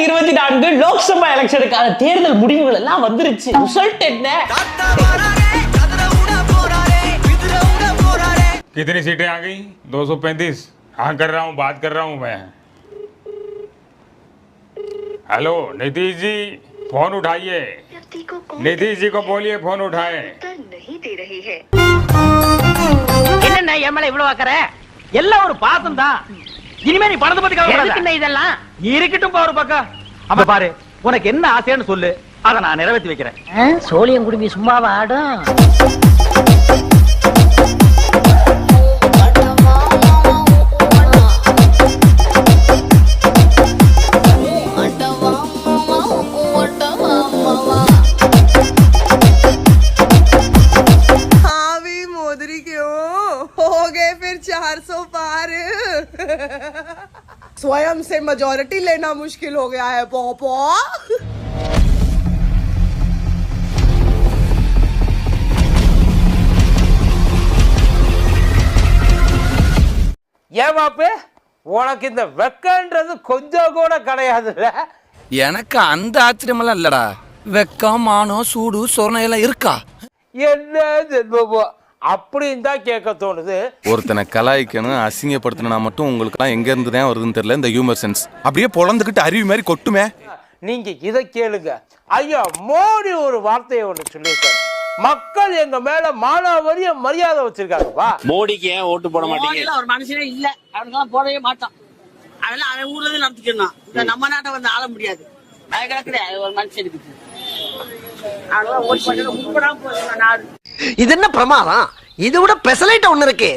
இரண்டாயிரத்தி இருபத்தி நான்கு லோக்சபா எலெக்ஷனுக்கான தேர்தல் முடிவுகள் எல்லாம் வந்துருச்சு ரிசல்ட் என்ன कितनी सीटें आ गई 235 हाँ कर रहा हूँ बात कर रहा हूँ मैं हेलो नीतीश जी फोन उठाइए व्यक्ति को कॉल नीतीश जी को बोलिए फोन उठाए उत्तर नहीं दे रही है என்ன என் மேல இவ்வளவு வைக்கிற எல்லாம் ஒரு பாசம் தான் இனிமே நீ பணத்தை பத்தி கவலைப்படாத இதெல்லாம்? இருக்கட்டும் பா ஒரு பக்கம் அப்ப பாரு உனக்கு என்ன ஆசைன்னு சொல்லு. அதை நான் நிறைவேற்றி வைக்கிறேன். சோழியம் குடுமி சும்மாவா ஆடும்? स्वयं से मेजोरिटी लेना मुश्किल हो गया है पोपो ஏன் மாப்பு உனக்கு இந்த வெக்கன்றது கொஞ்சம் கூட கிடையாதுல்ல எனக்கு அந்த ஆச்சரியமெல்லாம் இல்லடா வெக்கம் மானம் சூடு சொரணை எல்லாம் இருக்கா என்ன ஜென்மமோ அப்படின்னு தான் கேட்க தோணுது. ஒருத்தனை கலாய்க்கணும் அசிங்கப்படுத்தணும்னா மட்டும் உங்களுக்குலாம் எங்க இருந்து தான் வருதுன்னு தெரியல இந்த ஹியூமர் சென்ஸ் அப்படியே பொழந்துக்கிட்டு அருவி மாதிரி கொட்டுமே. நீங்க இதை கேளுங்க. ஐயா மோடி ஒரு வார்த்தையை ஒன்று சொல்லியிருக்காரு. மக்கள் எங்க மேல மானாவரிய மரியாதை வச்சிருக்காங்கப்பா மோடிக்கு ஏன் ஓட்டு போட மாட்டீங்க? ஒரு மனுஷனே இல்ல. அவனுக்கு போடவே மாட்டான் அவன் அவன் ஊர்ல இருந்து நடத்திக்கணும் இந்த நம்ம நாட்டை வந்து ஆள முடியாது. அது கிடக்குது ஒரு மனுஷனுக்கு. அதெல்லாம் ஓட்டு பண்ணி உட்படாம நாடு. இது என்ன பிரமாதம்? இது விட பெசலைட் ஒண்ணு இருக்கு.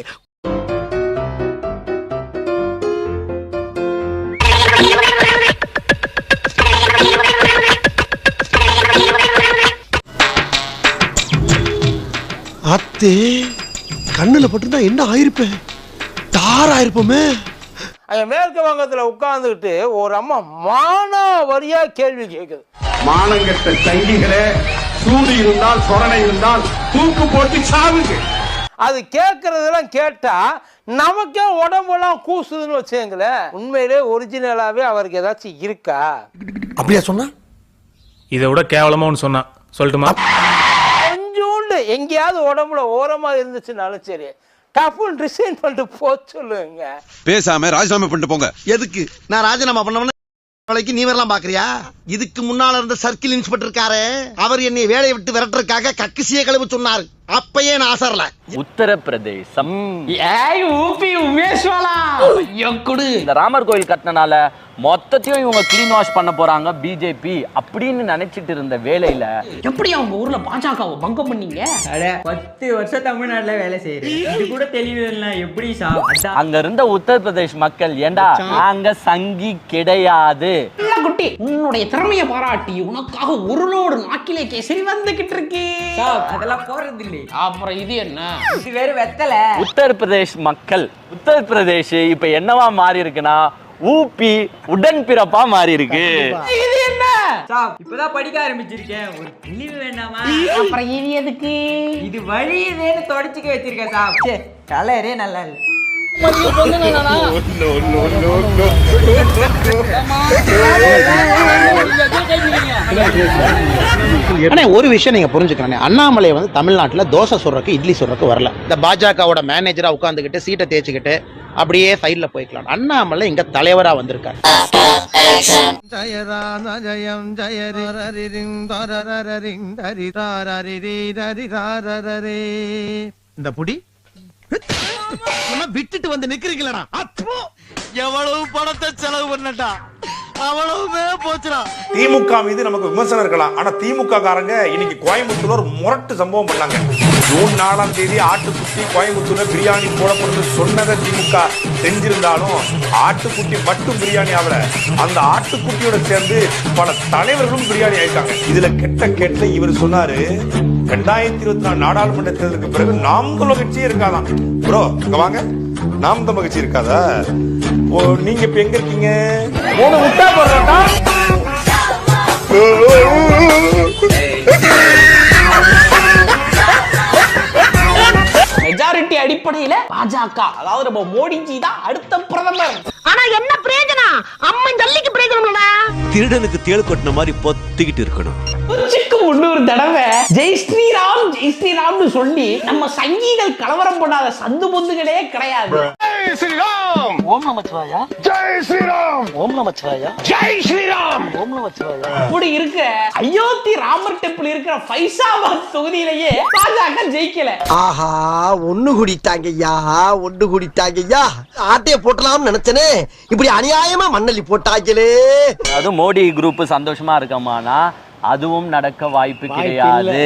அத்தே கண்ணுல பட்டிருந்தா என்ன ஆயிருப்பேன் தார் ஆயிருப்போமே அங்க மேற்கு வங்கத்துல உட்கார்ந்துகிட்டு ஒரு அம்மா மானாவரியா கேள்வி கேக்குது. மானங்கட்ட சங்கிகளே சூடு இருந்தால் சொரணை இருந்தால் தூக்கு போட்டு சாவுங்க. அது கேட்கறதெல்லாம் கேட்டா நமக்கே உடம்பெல்லாம் கூசுதுன்னு வச்சுங்களேன் உண்மையிலே ஒரிஜினலாவே அவருக்கு ஏதாச்சும் இருக்கா? அப்படியா சொன்னா? இதை விட கேவலமா ஒன்று சொன்னான் சொல்லட்டுமா? கொஞ்சோண்டு எங்கேயாவது உடம்புல ஓரமா இருந்துச்சுனாலும் சரி டப்புன்னு ரிசைன் பண்ணிட்டு போ சொல்லுங்க. பேசாம ராஜினாமா பண்ணிட்டு போங்க. எதுக்கு? நான் ராஜினாமா பண்ணவன நாளைக்கு நீ வரலாம் பாக்குறியா? இதுக்கு முன்னால இருந்த சர்க்கிள் இன்ஸ்பெக்டர் இருக்காரு அவர் என்னை வேலையை விட்டு விரட்டுறதுக்காக கக்கிசிய கழுவு சொன்னாரு. அப்பயே நான் அசரல. உத்தரப்பிரதேசம். ஏய் ஊபி உமேஷ்வாலா. ஐயோ குடு. இந்த ராமர் கோயில் கட்டினால மொத்தத்தையும் இவங்க கிளீன் வாஷ் பண்ண போறாங்க பிஜேபி அப்படின்னு நினைச்சிட்டு இருந்த வேலையில எப்படி அவங்க ஊர்ல பாஜகவை பங்கம் பண்ணீங்க? பத்து வருஷம் தமிழ்நாட்டுல வேலை செய்யறேன். இது கூட தெளிவு எப்படி சாப்பிட்டா அங்க இருந்த உத்தரப்பிரதேஷ் மக்கள் ஏண்டா நாங்க சங்கி கிடையாது. குட்டி உன்னுடைய திறமையை பாராட்டி உனக்காக ஒரு லோடு நாக்கிலே கேசரி வந்துகிட்டு இருக்கு. அதெல்லாம் போறது இல்லை அப்புறம் இது என்ன? இது வேற வெத்தல. உத்தரப்பிரதேஷ் மக்கள் உத்தரப்பிரதேஷ் இப்ப என்னவா மாறி இருக்குன்னா ஊபி உடன்பிறப்பா மாறி இருக்கு. இது என்ன? இப்பதான் படிக்க ஆரம்பிச்சிருக்கேன். ஒரு தெளிவு வேண்டாமா? அப்புறம் இது எதுக்கு? இது வழியுதேன்னு தொடச்சிக்க வச்சிருக்கேன் சாப் கலரே நல்லா இல்லை. அண்ணே ஒரு விஷயம் நீங்க புரிஞ்சுக்கணும் அண்ணாமலை வந்து தமிழ்நாட்டில் தோசை சுடுறதுக்கு இட்லி சுடுறதுக்கு வரல. இந்த பாஜகவோட மேனேஜரா உட்காந்துக்கிட்டு சீட்டை தேய்ச்சிக்கிட்டு அப்படியே சைடில் போய்க்கலாம் அண்ணாமலை இங்க தலைவரா வந்திருக்காரு. ஜயரான ஜயம் ஜயரிங் தரரிங் இந்த புடி? விட்டுட்டு வந்து நிக்கிறீங்களா அப்போ எவ்வளவு பணத்தை செலவு பண்ணட்டா? அவ்வளவுமே போச்சுடா. திமுக மீது நமக்கு விமர்சனம் இருக்கலாம். ஆனா திமுக காரங்க இன்னைக்கு கோயம்புத்தூர்ல ஒரு முரட்டு சம்பவம் பண்ணாங்க. ஜூன் நாலாம் தேதி ஆட்டுக்குட்டி கோயம்புத்தூர்ல பிரியாணி போடப்படுறது சொன்னதை திமுக செஞ்சிருந்தாலும் ஆட்டுக்குட்டி மட்டும் பிரியாணி ஆகல. அந்த ஆட்டுக்குட்டியோட சேர்ந்து பல தலைவர்களும் பிரியாணி ஆயிட்டாங்க. இதுல கெட்ட கெட்ட இவர் சொன்னாரு ரெண்டாயிரத்தி இருபத்தி நாலு நாடாளுமன்ற தேர்தலுக்கு பிறகு நாம் தமிழ் கட்சியே இருக்காதான் ப்ரோ வாங்க. நாம் தமிழ் கட்சி இருக்காதா? ஓ, நீங்க இப்ப எங்க இருக்கீங்க? மூணு முட்டா போடுறா மெஜாரிட்டி அடிப்படையில பாஜக அதாவது நம்ம மோடிஜி தான் அடுத்த பிரதமர். ஆனா என்ன பிரயோஜனம்? அம்மன் ஜல்லிக்கு பிரயோஜனம் திருடனுக்கு தேள் கொட்டின மாதிரி பொத்திக்கிட்டு இருக்கணும். உச்சிக்கு முன்னூறு தடவை ஜெய் ஸ்ரீராம் ஜெய் ஸ்ரீராம்னு சொல்லி நம்ம சங்கிகள் கலவரம் பண்ணாத சந்து பொந்துகளே கிடையாது. ஓம் நமச்சிவாயா ஜெய் ஸ்ரீராம்! ஓம் நமச்சிவாயா ஜெய் ஸ்ரீராம்! ஓம் நமச்சிவாயா அப்படி இருக்க அயோத்தி ராமர் டெம்பிள் இருக்கிற ஃபைசாபாத் தொகுதியிலேயே பாஜக ஜெயிக்கல. ஆஹா ஒண்ணு குடித்தாங்கய்யா ஒண்ணு குடித்தாங்கய்யா. ஆட்டைய போட்டலாம்னு நினைச்சனே. இப்படி அநியாயமா மண்ணள்ளி போட்டாங்களே அதுவும் மோடி குரூப் சந்தோஷமா இருக்கமானா? அதுவும் நடக்க வாய்ப்பு கிடையாது.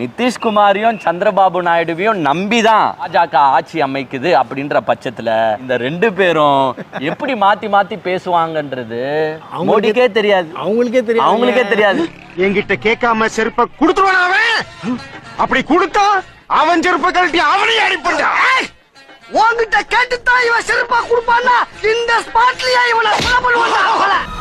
நிதிஷ்குமாரையும் சந்திரபாபு நாயுடுவையும் நம்பிதான் பாஜக ஆட்சி அமைக்குது அப்படின்ற பட்சத்துல இந்த ரெண்டு பேரும் எப்படி மாத்தி மாத்தி பேசுவாங்கன்றது மோடிக்கே தெரியாது. அவங்களுக்கே தெரியாது அவங்களுக்கே தெரியாது. என்கிட்ட கேட்காம செருப்ப கொடுத்துருவான் அவன்? அப்படி கொடுத்தா அவன் செருப்ப கழட்டி அவனையும் அடிப்பண்டா உன்கிட்ட கேட்டுத்தான் இவன் செருப்பா கொடுப்பான்னா இந்த ஸ்பாட்லயே இவனை கொலை பண்ணுவான்